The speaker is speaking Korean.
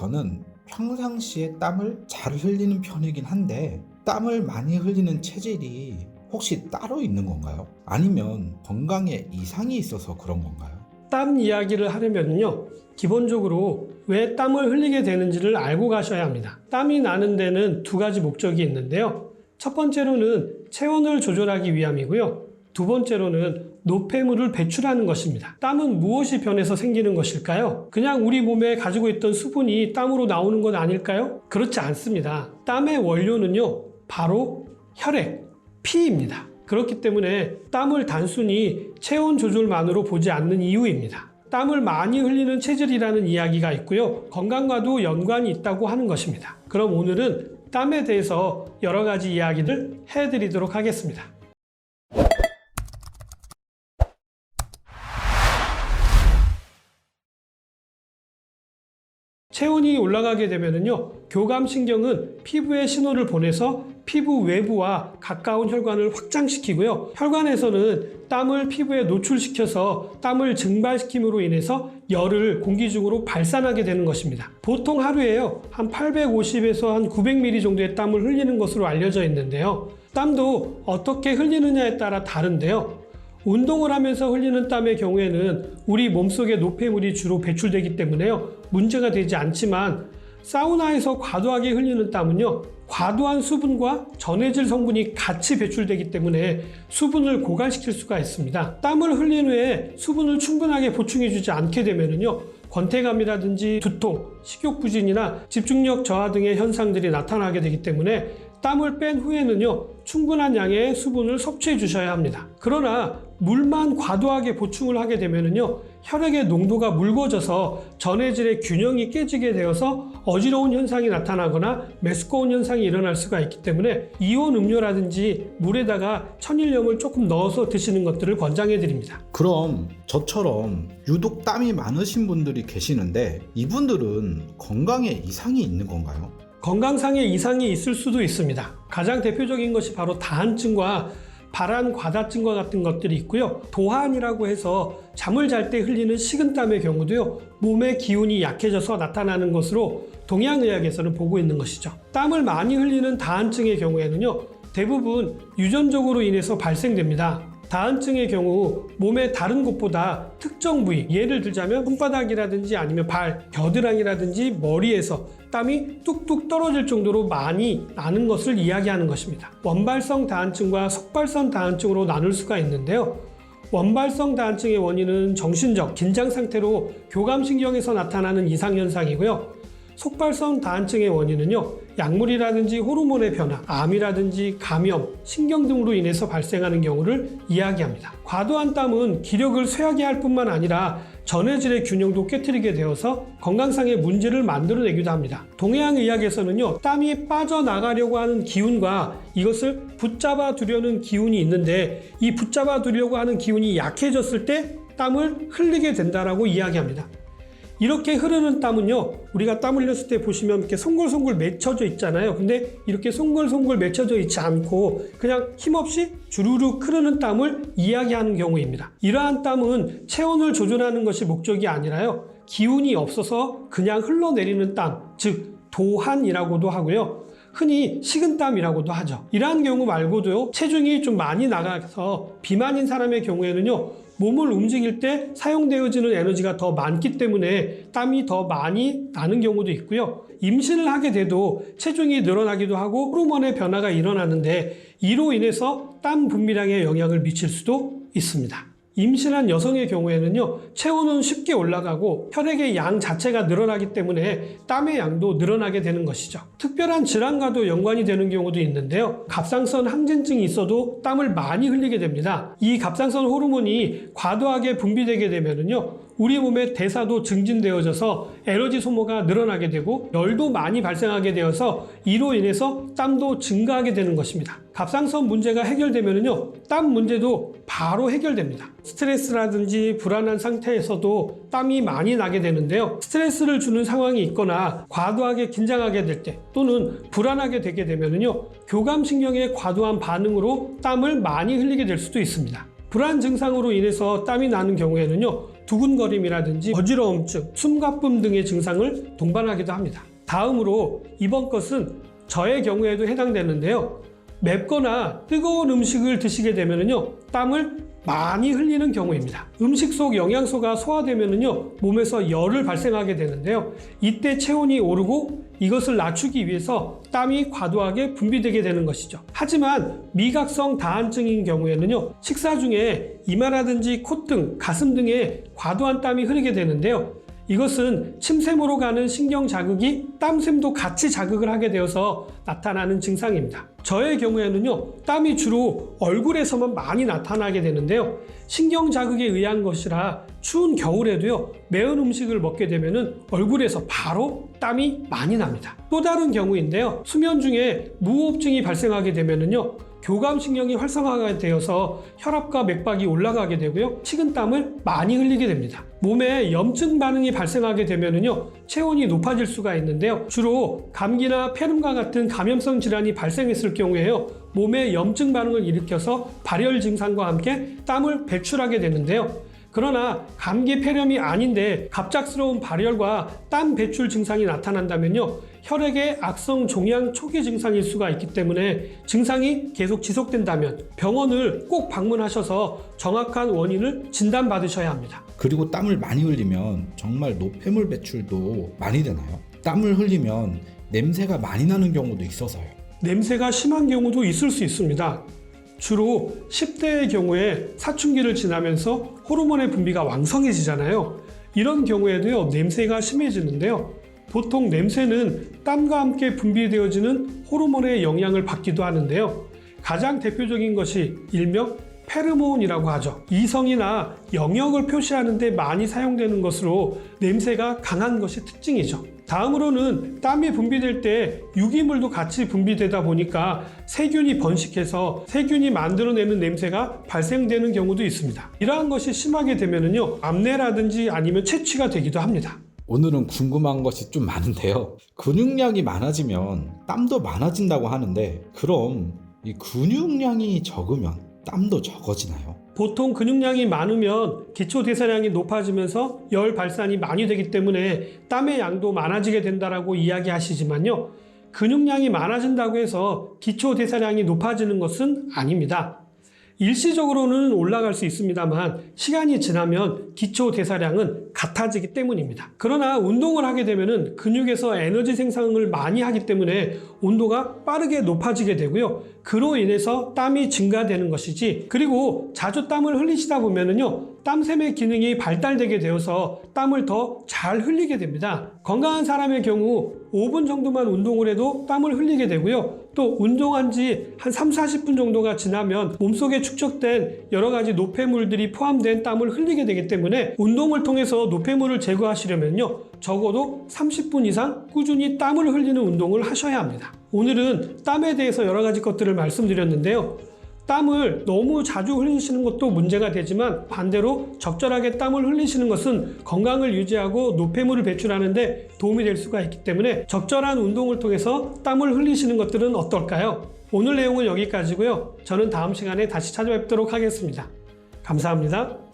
저는 평상시에 땀을 잘 흘리는 편이긴 한데 땀을 많이 흘리는 체질이 혹시 따로 있는 건가요? 아니면 건강에 이상이 있어서 그런 건가요? 땀 이야기를 하려면요. 기본적으로 왜 땀을 흘리게 되는지를 알고 가셔야 합니다. 땀이 나는 데는 두 가지 목적이 있는데요. 첫 번째로는 체온을 조절하기 위함이고요. 두 번째로는 노폐물을 배출하는 것입니다. 땀은 무엇이 변해서 생기는 것일까요? 그냥 우리 몸에 가지고 있던 수분이 땀으로 나오는 것 아닐까요? 그렇지 않습니다. 땀의 원료는요, 바로 혈액, 피입니다. 그렇기 때문에 땀을 단순히 체온 조절만으로 보지 않는 이유입니다. 땀을 많이 흘리는 체질이라는 이야기가 있고요. 건강과도 연관이 있다고 하는 것입니다. 그럼 오늘은 땀에 대해서 여러 가지 이야기를 해드리도록 하겠습니다. 체온이 올라가게 되면요 교감신경은 피부에 신호를 보내서 피부 외부와 가까운 혈관을 확장시키고요. 혈관에서는 땀을 피부에 노출시켜서 땀을 증발시킴으로 인해서 열을 공기 중으로 발산하게 되는 것입니다. 보통 하루에요. 한 850에서 한 900ml 정도의 땀을 흘리는 것으로 알려져 있는데요. 땀도 어떻게 흘리느냐에 따라 다른데요. 운동을 하면서 흘리는 땀의 경우에는 우리 몸속에 노폐물이 주로 배출되기 때문에요. 문제가 되지 않지만 사우나에서 과도하게 흘리는 땀은요. 과도한 수분과 전해질 성분이 같이 배출되기 때문에 수분을 고갈시킬 수가 있습니다. 땀을 흘린 후에 수분을 충분하게 보충해주지 않게 되면은요. 권태감이라든지 두통, 식욕부진이나 집중력 저하 등의 현상들이 나타나게 되기 때문에 땀을 뺀 후에는요, 충분한 양의 수분을 섭취해 주셔야 합니다. 그러나 물만 과도하게 보충을 하게 되면은요, 혈액의 농도가 묽어져서 전해질의 균형이 깨지게 되어서 어지러운 현상이 나타나거나 메스꺼운 현상이 일어날 수가 있기 때문에 이온 음료라든지 물에다가 천일염을 조금 넣어서 드시는 것들을 권장해 드립니다. 그럼 저처럼 유독 땀이 많으신 분들이 계시는데 이분들은 건강에 이상이 있는 건가요? 건강상의 이상이 있을 수도 있습니다. 가장 대표적인 것이 바로 다한증과 발한 과다증과 같은 것들이 있고요. 도한이라고 해서 잠을 잘 때 흘리는 식은땀의 경우도요. 몸의 기운이 약해져서 나타나는 것으로 동양의학에서는 보고 있는 것이죠. 땀을 많이 흘리는 다한증의 경우에는요. 대부분 유전적으로 인해서 발생됩니다. 다한증의 경우 몸의 다른 곳보다 특정 부위, 예를 들자면 손바닥이라든지 아니면 발, 겨드랑이라든지 머리에서 땀이 뚝뚝 떨어질 정도로 많이 나는 것을 이야기하는 것입니다. 원발성 다한증과 속발성 다한증으로 나눌 수가 있는데요. 원발성 다한증의 원인은 정신적 긴장 상태로 교감신경에서 나타나는 이상현상이고요. 속발성 다한증의 원인은요, 약물이라든지 호르몬의 변화, 암이라든지 감염, 신경 등으로 인해서 발생하는 경우를 이야기합니다. 과도한 땀은 기력을 쇠하게 할 뿐만 아니라 전해질의 균형도 깨뜨리게 되어서 건강상의 문제를 만들어내기도 합니다. 동해안 의학에서는요, 땀이 빠져나가려고 하는 기운과 이것을 붙잡아 두려는 기운이 있는데 이 붙잡아 두려고 하는 기운이 약해졌을 때 땀을 흘리게 된다라고 이야기합니다. 이렇게 흐르는 땀은요, 우리가 땀 흘렸을 때 보시면 이렇게 송골송골 맺혀져 있잖아요. 근데 이렇게 송골송골 맺혀져 있지 않고 그냥 힘없이 주르륵 흐르는 땀을 이야기하는 경우입니다. 이러한 땀은 체온을 조절하는 것이 목적이 아니라요, 기운이 없어서 그냥 흘러내리는 땀, 즉, 도한이라고도 하고요. 흔히 식은땀이라고도 하죠. 이러한 경우 말고도요, 체중이 좀 많이 나가서 비만인 사람의 경우에는요, 몸을 움직일 때 사용되어지는 에너지가 더 많기 때문에 땀이 더 많이 나는 경우도 있고요. 임신을 하게 돼도 체중이 늘어나기도 하고 호르몬의 변화가 일어나는데 이로 인해서 땀 분비량에 영향을 미칠 수도 있습니다. 임신한 여성의 경우에는요, 체온은 쉽게 올라가고 혈액의 양 자체가 늘어나기 때문에 땀의 양도 늘어나게 되는 것이죠. 특별한 질환과도 연관이 되는 경우도 있는데요. 갑상선 항진증이 있어도 땀을 많이 흘리게 됩니다. 이 갑상선 호르몬이 과도하게 분비되게 되면은요, 우리 몸의 대사도 증진되어져서 에너지 소모가 늘어나게 되고 열도 많이 발생하게 되어서 이로 인해서 땀도 증가하게 되는 것입니다. 갑상선 문제가 해결되면요, 땀 문제도 바로 해결됩니다. 스트레스라든지 불안한 상태에서도 땀이 많이 나게 되는데요. 스트레스를 주는 상황이 있거나 과도하게 긴장하게 될 때 또는 불안하게 되게 되면요, 교감신경의 과도한 반응으로 땀을 많이 흘리게 될 수도 있습니다. 불안 증상으로 인해서 땀이 나는 경우에는요, 두근거림이라든지 어지러움증, 숨가쁨 등의 증상을 동반하기도 합니다. 다음으로 이번 것은 저의 경우에도 해당되는데요. 맵거나 뜨거운 음식을 드시게 되면요 땀을 많이 흘리는 경우입니다. 음식 속 영양소가 소화되면요 몸에서 열을 발생하게 되는데요. 이때 체온이 오르고 이것을 낮추기 위해서 땀이 과도하게 분비되게 되는 것이죠. 하지만 미각성 다한증인 경우에는요 식사 중에 이마라든지 콧등, 가슴 등에 과도한 땀이 흐르게 되는데요. 이것은 침샘으로 가는 신경 자극이 땀샘도 같이 자극을 하게 되어서 나타나는 증상입니다. 저의 경우에는요, 땀이 주로 얼굴에서만 많이 나타나게 되는데요. 신경 자극에 의한 것이라 추운 겨울에도요, 매운 음식을 먹게 되면은 얼굴에서 바로 땀이 많이 납니다. 또 다른 경우인데요, 수면 중에 무호흡증이 발생하게 되면은요, 교감신경이 활성화가 되어서 혈압과 맥박이 올라가게 되고요. 식은땀을 많이 흘리게 됩니다. 몸에 염증 반응이 발생하게 되면은요. 체온이 높아질 수가 있는데요. 주로 감기나 폐렴과 같은 감염성 질환이 발생했을 경우에요. 몸에 염증 반응을 일으켜서 발열 증상과 함께 땀을 배출하게 되는데요. 그러나 감기 폐렴이 아닌데 갑작스러운 발열과 땀 배출 증상이 나타난다면요. 혈액의 악성 종양 초기 증상일 수가 있기 때문에 증상이 계속 지속된다면 병원을 꼭 방문하셔서 정확한 원인을 진단받으셔야 합니다. 그리고 땀을 많이 흘리면 정말 노폐물 배출도 많이 되나요? 땀을 흘리면 냄새가 많이 나는 경우도 있어서요. 냄새가 심한 경우도 있을 수 있습니다. 주로 10대의 경우에 사춘기를 지나면서 호르몬의 분비가 왕성해지잖아요. 이런 경우에도요, 냄새가 심해지는데요. 보통 냄새는 땀과 함께 분비되어지는 호르몬의 영향을 받기도 하는데요. 가장 대표적인 것이 일명 페르몬이라고 하죠. 이성이나 영역을 표시하는데 많이 사용되는 것으로 냄새가 강한 것이 특징이죠. 다음으로는 땀이 분비될 때 유기물도 같이 분비되다 보니까 세균이 번식해서 세균이 만들어내는 냄새가 발생되는 경우도 있습니다. 이러한 것이 심하게 되면은요, 암내라든지 아니면 채취가 되기도 합니다. 오늘은 궁금한 것이 좀 많은데요. 근육량이 많아지면 땀도 많아진다고 하는데 그럼 이 근육량이 적으면 땀도 적어지나요? 보통 근육량이 많으면 기초 대사량이 높아지면서 열 발산이 많이 되기 때문에 땀의 양도 많아지게 된다라고 이야기하시지만요. 근육량이 많아진다고 해서 기초 대사량이 높아지는 것은 아닙니다. 일시적으로는 올라갈 수 있습니다만 시간이 지나면 기초 대사량은 같아지기 때문입니다. 그러나 운동을 하게 되면은 근육에서 에너지 생산을 많이 하기 때문에 온도가 빠르게 높아지게 되고요. 그로 인해서 땀이 증가되는 것이지 그리고 자주 땀을 흘리시다 보면은요. 땀샘의 기능이 발달되게 되어서 땀을 더 잘 흘리게 됩니다. 건강한 사람의 경우 5분 정도만 운동을 해도 땀을 흘리게 되고요. 또 운동한 지 한 3, 40분 정도가 지나면 몸속에 축적된 여러 가지 노폐물들이 포함된 땀을 흘리게 되기 때문에 운동을 통해서 노폐물을 제거하시려면요. 적어도 30분 이상 꾸준히 땀을 흘리는 운동을 하셔야 합니다. 오늘은 땀에 대해서 여러 가지 것들을 말씀드렸는데요. 땀을 너무 자주 흘리시는 것도 문제가 되지만 반대로 적절하게 땀을 흘리시는 것은 건강을 유지하고 노폐물을 배출하는데 도움이 될 수가 있기 때문에 적절한 운동을 통해서 땀을 흘리시는 것들은 어떨까요? 오늘 내용은 여기까지고요. 저는 다음 시간에 다시 찾아뵙도록 하겠습니다. 감사합니다.